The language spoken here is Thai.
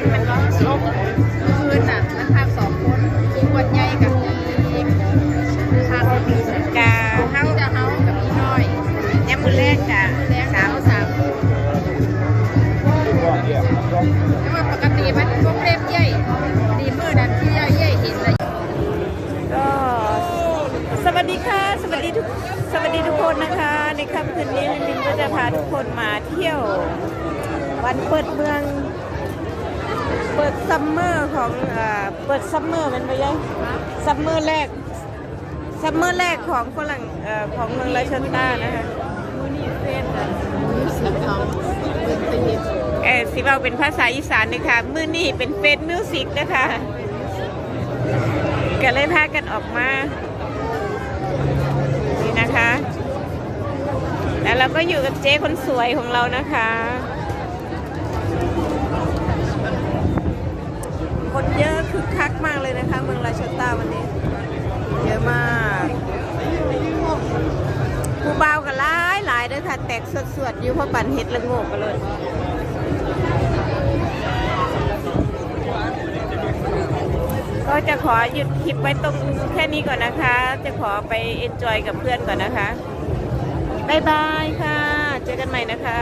กมันก็ลบพื้นอะมันภาพสองคนคือคนใหญ่กับอีกภาพดีกาเฮาจะเฮากับพี่น้อยแย้มมือแรกกะสาวสามแต่ว่าปกติมันก็เรียบเย่ดีมือนั้นที่เย่เย่หินเลยก็สวัสดีค่ะ สวัสดีทุกสวัสดีทุกคนนะคะ ในค่ำคืนนี้ลินก็จะพาทุกคนมาเที่ยว วันเปิดเมือง ดซัมเมอร์ของอ่าเปิดซัมเมอร์เป็นไปยังซัมเมอร์แรกซัมเมอร์แรกของฝรั่งเอ่อของเมืองลาชนต้านะคะเออสิเราเป็นภาษาอีสานนะคะมือนี่เป็นเฟซมิวสิกนะคะก็เลยพากันออกมานี่นะคะ แล้วเราก็อยู่กับเจ๊คนสวยของเรานะคะ คนเยอะคึกคักมากเลยนะคะ เมืองราชต้าวันนี้ เยอะมากผู้บ่าวก็หลายหลายเด้วยค่ะ แตกสวดๆอยู่เพราะปั่นเห็ดละโงกกันเลยก็จะขอหยุดคลิปไว้ตรงแค่นี้ก่อนนะคะ จะขอไปเอนจอยกับเพื่อนก่อนนะคะ บ๊ายบายค่ะ เจอกันใหม่นะคะ